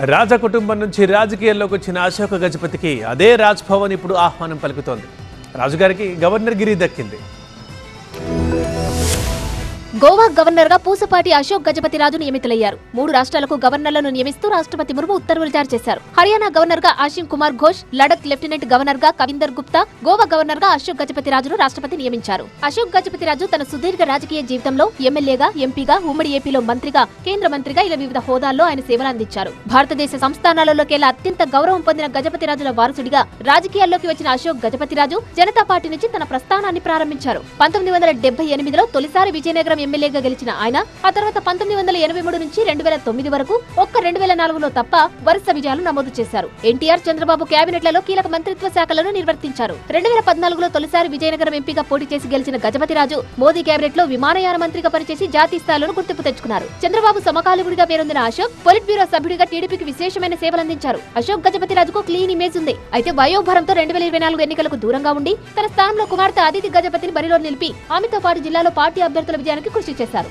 రాజ కుటుంబం నుంచి రాజకీయాల్లోకి వచ్చిన అశోక గజపతికి అదే రాజ్ భవన్ ఇప్పుడు ఆహ్వానం పలుకుతోంది. రాజుగారికి గవర్నర్ గిరి దక్కింది. గోవా గవర్నర్గా పూసపాటి అశోక్ గజపతి రాజు నియమితులయ్యారు. మూడు రాష్ట్రాలకు గవర్నర్లను నియమిస్తూ రాష్ట్రపతి ముర్ము ఉత్తర్వులు జారీ చేశారు. హర్యానా గవర్నర్గా ఆశిం కుమార్ ఘోష్ లడక్ లెఫ్టినెంట్ గవర్నర్గా కవిందర్ గుప్తా గోవా గవర్నర్గా అశోక్ గజపతి రాజును రాష్ట్రపతి నియమించారు. అశోక్ గజపతి రాజు తన సుదీర్ఘ రాజకీయ జీవితంలో ఎమ్మెల్యేగా ఎంపీగా ఉమ్మడి ఏపీలో మంత్రిగా కేంద్ర మంత్రిగా ఇలా వివిధ హోదాల్లో ఆయన సేవలు అందించారు భారతదేశ సంస్థానాలలోకెల్లా అత్యంత గౌరవం పొందిన గజపతి రాజుల వారసుడిగా రాజకీయాల్లోకి వచ్చిన అశోక్ గజపతి రాజు జనతా పార్టీ నుంచి తన ప్రస్థానాన్ని ప్రారంభించారు. పంతొమ్మిది వందల డెబ్బై ఎనిమిదిలో తొలిసారి విజయనగరం ఎమ్మెల్యేగా గెలిచిన ఆయన ఆ తర్వాత పంతొమ్మిది వందల ఎనభై మూడు నుంచి రెండు వేల తొమ్మిది వరకు ఒక్క రెండు వేల నాలుగులో తప్ప వరుస విజయాలు నమోదు చేశారు. ఎన్టీఆర్ చంద్రబాబు కేబినెట్లలో కీలక మంత్రిత్వ శాఖలను నిర్వర్తించారు. రెండు వేల పద్నాలుగులో తొలిసారి విజయనగరం ఎంపీగా పోటీ చేసి గెలిచిన గజపతి రాజు మోదీ కేబినెట్లో విమానయాన మంత్రిగా పనిచేసి జాతీయ స్థాయిలో గుర్తింపు తెచ్చుకున్నారు. చంద్రబాబు సమకాలీకుడిగా పేరొందిన అశోక్ పొలిట్ బ్యూరో సభ్యుడిగా టీడీపీకి విశేషమైన సేవలు అందించారు. అశోక్ గజపతి రాజుకు క్లీన్ ఇమేజ్ ఉంది. అయితే వయోభారంతో రెండు వేల ఇరవై నాలుగు ఎన్నికలకు దూరంగా ఉండి తన స్థానంలో కుమార్తె అదితి గజపతిని బరిలో నిలిపి ఆమెతో పాటు జిల్లాలో పార్టీ అభ్యర్థుల విజయానికి కృషి చేశారు.